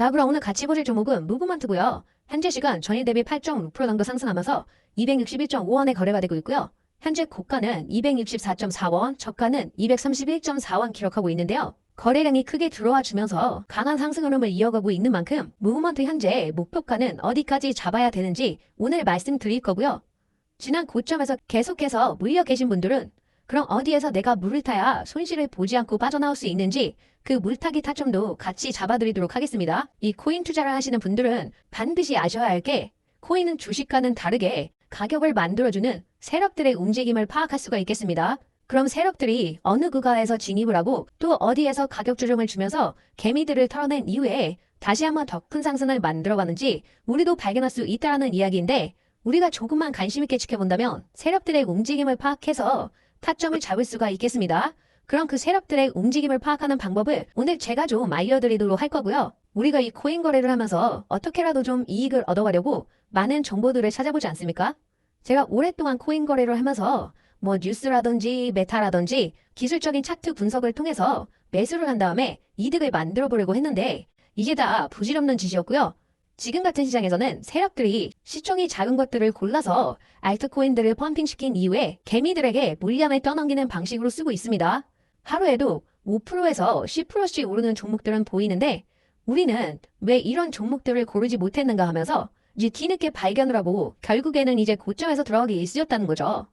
자, 그럼 오늘 같이 보실 종목은 무브먼트고요. 현재 시간 전일 대비 8.6% 정도 상승하면서 261.5원에 거래가 되고 있고요. 현재 고가는 264.4원, 저가는 231.4원 기록하고 있는데요. 거래량이 크게 들어와 주면서 강한 상승 흐름을 이어가고 있는 만큼 무브먼트 현재 목표가는 어디까지 잡아야 되는지 오늘 말씀드릴 거고요. 지난 고점에서 계속해서 물려 계신 분들은 그럼 어디에서 내가 물을 타야 손실을 보지 않고 빠져나올 수 있는지 그 물타기 타점도 같이 잡아드리도록 하겠습니다. 이 코인 투자를 하시는 분들은 반드시 아셔야 할 게 코인은 주식과는 다르게 가격을 만들어주는 세력들의 움직임을 파악할 수가 있겠습니다. 그럼 세력들이 어느 구간에서 진입을 하고 또 어디에서 가격 조정을 주면서 개미들을 털어낸 이후에 다시 한번 더 큰 상승을 만들어가는지 우리도 발견할 수 있다는 이야기인데 우리가 조금만 관심 있게 지켜본다면 세력들의 움직임을 파악해서 타점을 잡을 수가 있겠습니다. 그럼 그 세력들의 움직임을 파악하는 방법을 오늘 제가 좀 알려드리도록 할 거고요. 우리가 이 코인 거래를 하면서 어떻게라도 좀 이익을 얻어가려고 많은 정보들을 찾아보지 않습니까? 제가 오랫동안 코인 거래를 하면서 뭐 뉴스라든지 메타라든지 기술적인 차트 분석을 통해서 매수를 한 다음에 이득을 만들어 보려고 했는데 이게 다 부질없는 짓이었고요. 지금 같은 시장에서는 세력들이 시총이 작은 것들을 골라서 알트코인들을 펌핑시킨 이후에 개미들에게 물량을 떠넘기는 방식으로 쓰고 있습니다. 하루에도 5%에서 10%씩 오르는 종목들은 보이는데 우리는 왜 이런 종목들을 고르지 못했는가 하면서 이제 뒤늦게 발견을 하고 결국에는 이제 고점에서 들어가기 있으셨다는 거죠.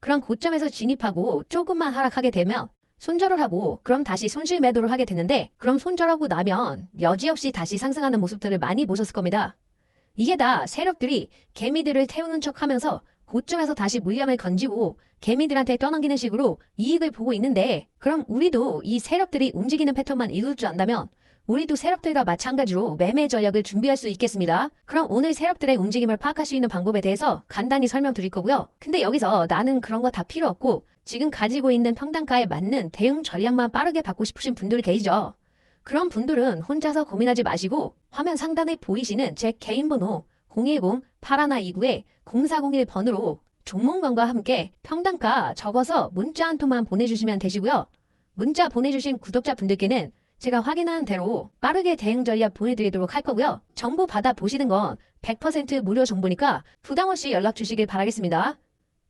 그런 고점에서 진입하고 조금만 하락하게 되면 손절을 하고 그럼 다시 손실 매도를 하게 되는데 그럼 손절하고 나면 여지없이 다시 상승하는 모습들을 많이 보셨을 겁니다. 이게 다 세력들이 개미들을 태우는 척 하면서 고점에서 다시 물량을 건지고 개미들한테 떠넘기는 식으로 이익을 보고 있는데 그럼 우리도 이 세력들이 움직이는 패턴만 읽을 줄 안다면 우리도 세력들과 마찬가지로 매매 전략을 준비할 수 있겠습니다. 그럼 오늘 세력들의 움직임을 파악할 수 있는 방법에 대해서 간단히 설명드릴 거고요. 근데 여기서 나는 그런 거 다 필요 없고 지금 가지고 있는 평단가에 맞는 대응 전략만 빠르게 받고 싶으신 분들 계시죠? 그런 분들은 혼자서 고민하지 마시고 화면 상단에 보이시는 제 개인 번호 010-8129-0401번으로 종목명과 함께 평단가 적어서 문자 한 통만 보내주시면 되시고요. 문자 보내주신 구독자분들께는 제가 확인한 대로 빠르게 대응 전략 보내드리도록 할 거고요. 정보 받아 보시는 건 100% 무료 정보니까 부담 없이 연락 주시길 바라겠습니다.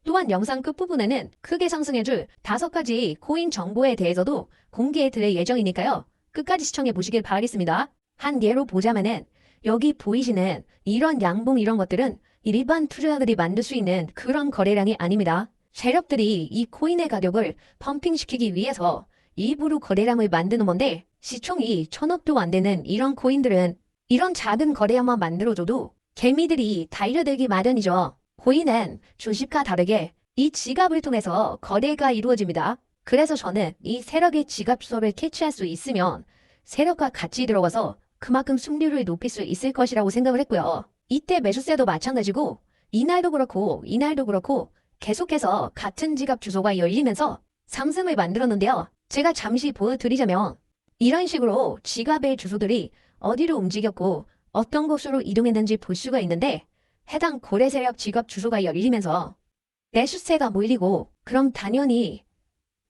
또한 영상 끝부분에는 크게 상승해줄 다섯 가지 코인 정보에 대해서도 공개해 드릴 예정이니까요. 끝까지 시청해 보시길 바라겠습니다. 한 예로 보자면은 여기 보이시는 이런 양봉 이런 것들은 일반 투자자들이 만들 수 있는 그런 거래량이 아닙니다. 세력들이 이 코인의 가격을 펌핑시키기 위해서 일부러 거래량을 만드는 건데 시총이 천억도 안 되는 이런 코인들은 이런 작은 거래량만 만들어줘도 개미들이 달려들기 마련이죠. 코인은 주식과 다르게 이 지갑을 통해서 거래가 이루어집니다. 그래서 저는 이 세력의 지갑 주소를 캐치할 수 있으면 세력과 같이 들어가서 그만큼 승률을 높일 수 있을 것이라고 생각을 했고요. 이때 매수세도 마찬가지고 이날도 그렇고 이날도 그렇고 계속해서 같은 지갑 주소가 열리면서 상승을 만들었는데요. 제가 잠시 보여드리자면 이런 식으로 지갑의 주소들이 어디로 움직였고 어떤 곳으로 이동했는지 볼 수가 있는데 해당 고래 세력 지갑 주소가 열리면서 매수세가 몰리고 그럼 당연히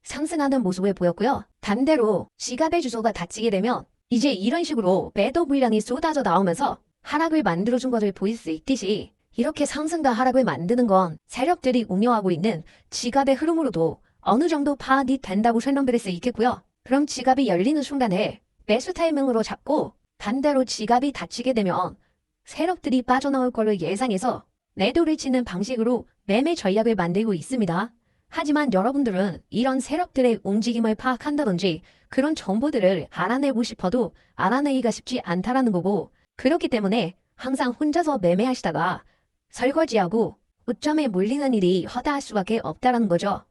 상승하는 모습을 보였고요. 반대로 지갑의 주소가 닫히게 되면 이제 이런 식으로 매도 물량이 쏟아져 나오면서 하락을 만들어준 것을 보일 수 있듯이 이렇게 상승과 하락을 만드는 건 세력들이 운영하고 있는 지갑의 흐름으로도 어느 정도 파악이 된다고 설명드릴 수 있겠고요. 그럼 지갑이 열리는 순간에 매수 타이밍으로 잡고 반대로 지갑이 닫히게 되면 세력들이 빠져나올 걸로 예상해서 매도를 치는 방식으로 매매 전략을 만들고 있습니다. 하지만 여러분들은 이런 세력들의 움직임을 파악한다든지 그런 정보들을 알아내고 싶어도 알아내기가 쉽지 않다라는 거고 그렇기 때문에 항상 혼자서 매매하시다가 설거지하고 고점에 몰리는 일이 허다할 수밖에 없다라는 거죠.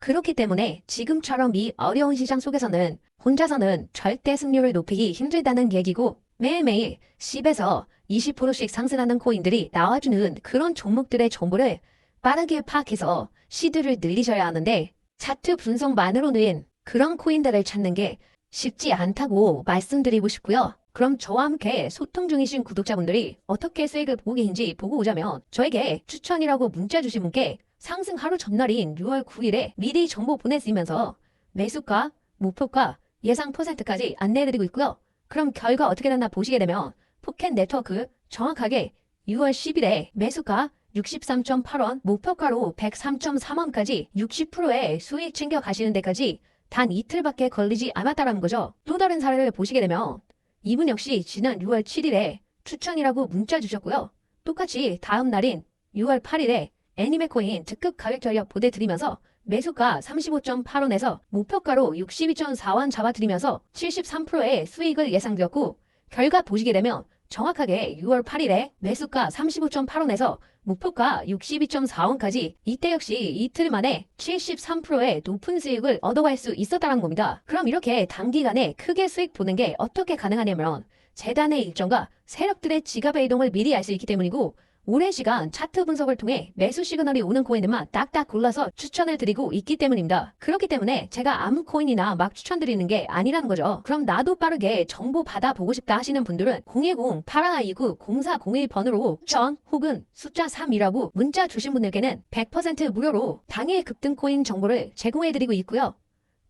그렇기 때문에 지금처럼 이 어려운 시장 속에서는 혼자서는 절대 승률을 높이기 힘들다는 얘기고 매일매일 10에서 20%씩 상승하는 코인들이 나와주는 그런 종목들의 정보를 빠르게 파악해서 시드를 늘리셔야 하는데 차트 분석만으로는 그런 코인들을 찾는 게 쉽지 않다고 말씀드리고 싶고요. 그럼 저와 함께 소통 중이신 구독자분들이 어떻게 수익을 보고 계신지 보고 오자면 저에게 추천이라고 문자 주신 분께 상승 하루 전날인 6월 9일에 미리 정보 보내드리면서 매수가, 목표가, 예상 퍼센트까지 안내해드리고 있고요. 그럼 결과 어떻게 됐나 보시게 되면 포켓 네트워크 정확하게 6월 10일에 매수가 63.8원, 목표가로 103.3원까지 60%의 수익 챙겨 가시는 데까지 단 이틀밖에 걸리지 않았다라는 거죠. 또 다른 사례를 보시게 되면 이분 역시 지난 6월 7일에 추천이라고 문자 주셨고요. 똑같이 다음 날인 6월 8일에 애니메코인 특급 가격 전략 보내드리면서 매수가 35.8원에서 목표가로 62.4원 잡아드리면서 73%의 수익을 예상드렸고 결과 보시게 되면 정확하게 6월 8일에 매수가 35.8원에서 목표가 62.4원까지 이때 역시 이틀 만에 73%의 높은 수익을 얻어갈 수 있었다는 겁니다. 그럼 이렇게 단기간에 크게 수익 보는 게 어떻게 가능하냐면 재단의 일정과 세력들의 지갑의 이동을 미리 알 수 있기 때문이고 오랜 시간 차트 분석을 통해 매수 시그널이 오는 코인들만 딱딱 골라서 추천을 드리고 있기 때문입니다. 그렇기 때문에 제가 아무 코인이나 막 추천드리는 게 아니라는 거죠. 그럼 나도 빠르게 정보 받아보고 싶다 하시는 분들은 010-8229-0401번으로 추천 혹은 숫자 3이라고 문자 주신 분들께는 100% 무료로 당일 급등 코인 정보를 제공해드리고 있고요.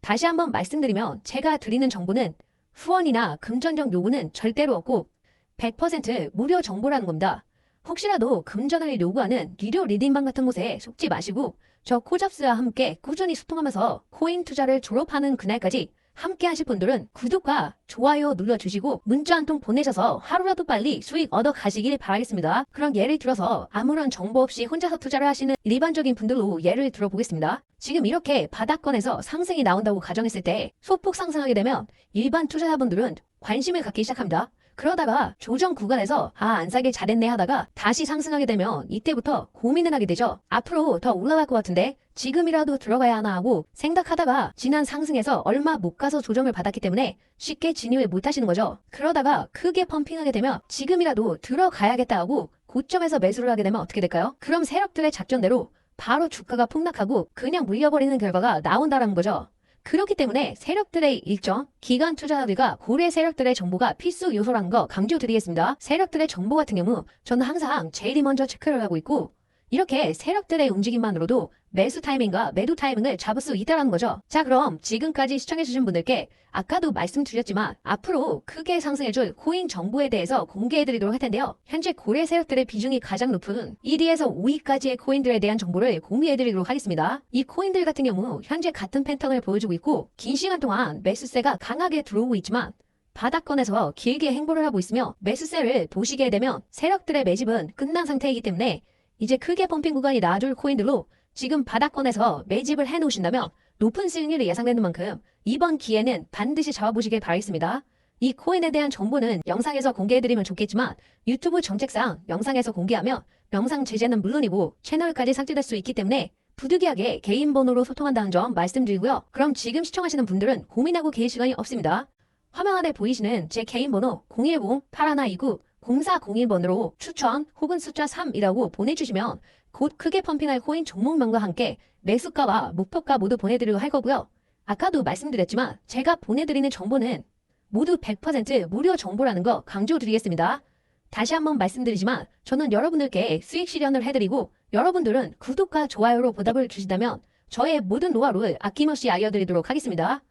다시 한번 말씀드리면 제가 드리는 정보는 후원이나 금전적 요구는 절대로 없고 100% 무료 정보라는 겁니다. 혹시라도 금전을 요구하는 유료 리딩방 같은 곳에 속지 마시고 저 코잡스와 함께 꾸준히 소통하면서 코인 투자를 졸업하는 그날까지 함께 하실 분들은 구독과 좋아요 눌러주시고 문자 한 통 보내셔서 하루라도 빨리 수익 얻어 가시길 바라겠습니다. 그럼 예를 들어서 아무런 정보 없이 혼자서 투자를 하시는 일반적인 분들로 예를 들어보겠습니다. 지금 이렇게 바닥권에서 상승이 나온다고 가정했을 때 소폭 상승하게 되면 일반 투자자분들은 관심을 갖기 시작합니다. 그러다가 조정 구간에서 아 안 사길 잘했네 하다가 다시 상승하게 되면 이때부터 고민을 하게 되죠. 앞으로 더 올라갈 것 같은데 지금이라도 들어가야 하나 하고 생각하다가 지난 상승에서 얼마 못 가서 조정을 받았기 때문에 쉽게 진입을 못 하시는 거죠. 그러다가 크게 펌핑하게 되면 지금이라도 들어가야겠다 하고 고점에서 매수를 하게 되면 어떻게 될까요? 그럼 세력들의 작전대로 바로 주가가 폭락하고 그냥 물려버리는 결과가 나온다는 거죠. 그렇기 때문에 세력들의 일정, 기관 투자자들과 고래 세력들의 정보가 필수 요소라는 거 강조드리겠습니다. 세력들의 정보 같은 경우 저는 항상 제일 먼저 체크를 하고 있고 이렇게 세력들의 움직임만으로도 매수 타이밍과 매도 타이밍을 잡을 수 있다는 거죠. 자 그럼 지금까지 시청해주신 분들께 아까도 말씀드렸지만 앞으로 크게 상승해줄 코인 정보에 대해서 공개해드리도록 할 텐데요. 현재 고래 세력들의 비중이 가장 높은 1위에서 5위까지의 코인들에 대한 정보를 공개해드리도록 하겠습니다. 이 코인들 같은 경우 현재 같은 패턴을 보여주고 있고 긴 시간 동안 매수세가 강하게 들어오고 있지만 바닥권에서 길게 행보를 하고 있으며 매수세를 보시게 되면 세력들의 매집은 끝난 상태이기 때문에 이제 크게 펌핑 구간이 나아줄 코인들로 지금 바닥권에서 매집을 해놓으신다면 높은 수익률이 예상되는 만큼 이번 기회는 반드시 잡아보시길 바라겠습니다. 이 코인에 대한 정보는 영상에서 공개해드리면 좋겠지만 유튜브 정책상 영상에서 공개하면 영상 제재는 물론이고 채널까지 삭제될 수 있기 때문에 부득이하게 개인 번호로 소통한다는 점 말씀드리고요. 그럼 지금 시청하시는 분들은 고민하고 계실 시간이 없습니다. 화면 아래 보이시는 제 개인 번호 010-8129 0401번으로 추천 혹은 숫자 3이라고 보내주시면 곧 크게 펌핑할 코인 종목명과 함께 매수가와 목표가 모두 보내드리고 할 거고요. 아까도 말씀드렸지만 제가 보내드리는 정보는 모두 100% 무료 정보라는 거 강조드리겠습니다. 다시 한번 말씀드리지만 저는 여러분들께 수익 실현을 해드리고 여러분들은 구독과 좋아요로 보답을 주신다면 저의 모든 노하우를 아낌없이 알려드리도록 하겠습니다.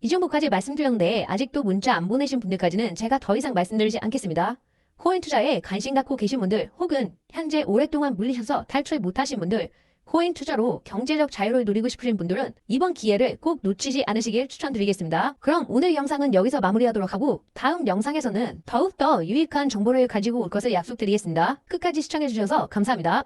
이 정도까지 말씀드렸는데 아직도 문자 안 보내신 분들까지는 제가 더 이상 말씀드리지 않겠습니다. 코인 투자에 관심 갖고 계신 분들 혹은 현재 오랫동안 물리셔서 탈출 못하신 분들 코인 투자로 경제적 자유를 누리고 싶으신 분들은 이번 기회를 꼭 놓치지 않으시길 추천드리겠습니다. 그럼 오늘 영상은 여기서 마무리하도록 하고 다음 영상에서는 더욱더 유익한 정보를 가지고 올 것을 약속드리겠습니다. 끝까지 시청해주셔서 감사합니다.